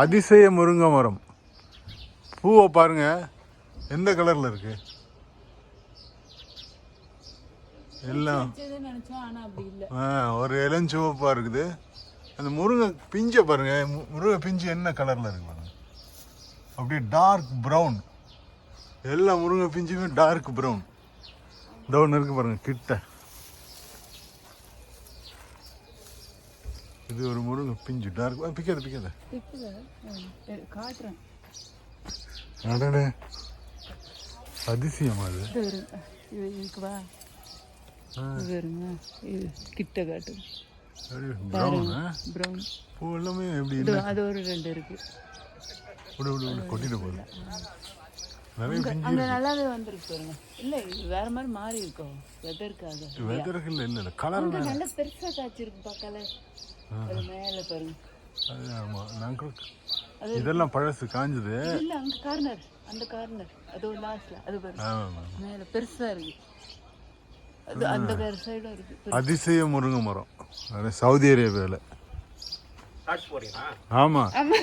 அதிசய முருங்கை மரம் பூவை பாருங்க. எந்த கலர்ல இருக்கு? எல்லாம். ஒரு இளஞ்சிவப்பா இருக்குது. அந்த முருங்கை பிஞ்சை பாருங்க. முருங்கை பிஞ்சு என்ன கலர்ல இருக்கு பாருங்க. அப்படியே டார்க் ப்ரௌன் எல்லா முருங்கை பிஞ்சுமே டார்க் ப்ரௌன் இந்த ஒன்று இருக்கு பாருங்க கிட்ட. இது ஒரு முருங்கை பிஞ்சு டார்க் பிக்காத பிக்காத காட்டுறேன் அடடே அதிசயம் அது இது வருங்க இது இதுக்கு வா இது வருங்க இது கிட்ட காட்டு ப்ரௌன் ப்ரௌன் பூ எல்லாமே எப்படி இது அது ஒரு ரெண்டு இருக்கு விடு விடு விடு கொட்டிட்டு போகுது நிறைய அங்க நல்லாவே வந்திருக்கு பாருங்க இல்ல இது வேற மாதிரி மாறி இருக்கும் வெதற்காக வெதருக்கு இல்லை இல்லை கலர் நல்ல பெருசா காய்ச்சிருக்கு பார்க்கல அது மேல பாருங்க. அது ஆமா நாங்கள் இதெல்லாம் பழசு காஞ்சது. இல்ல அங்க கார்னர் அந்த கார்னர் அது லாஸ்ட்ல அது பாருங்க. ஆமா. மேல பெருசா இருக்கு. அது அந்த வேற சைடும் இருக்கு. அதிசய முருங்கை மரம். சவுதி அரேபியாவில் ஷார்ட்ஸ் போறீங்களா ஆமா. ஆமா.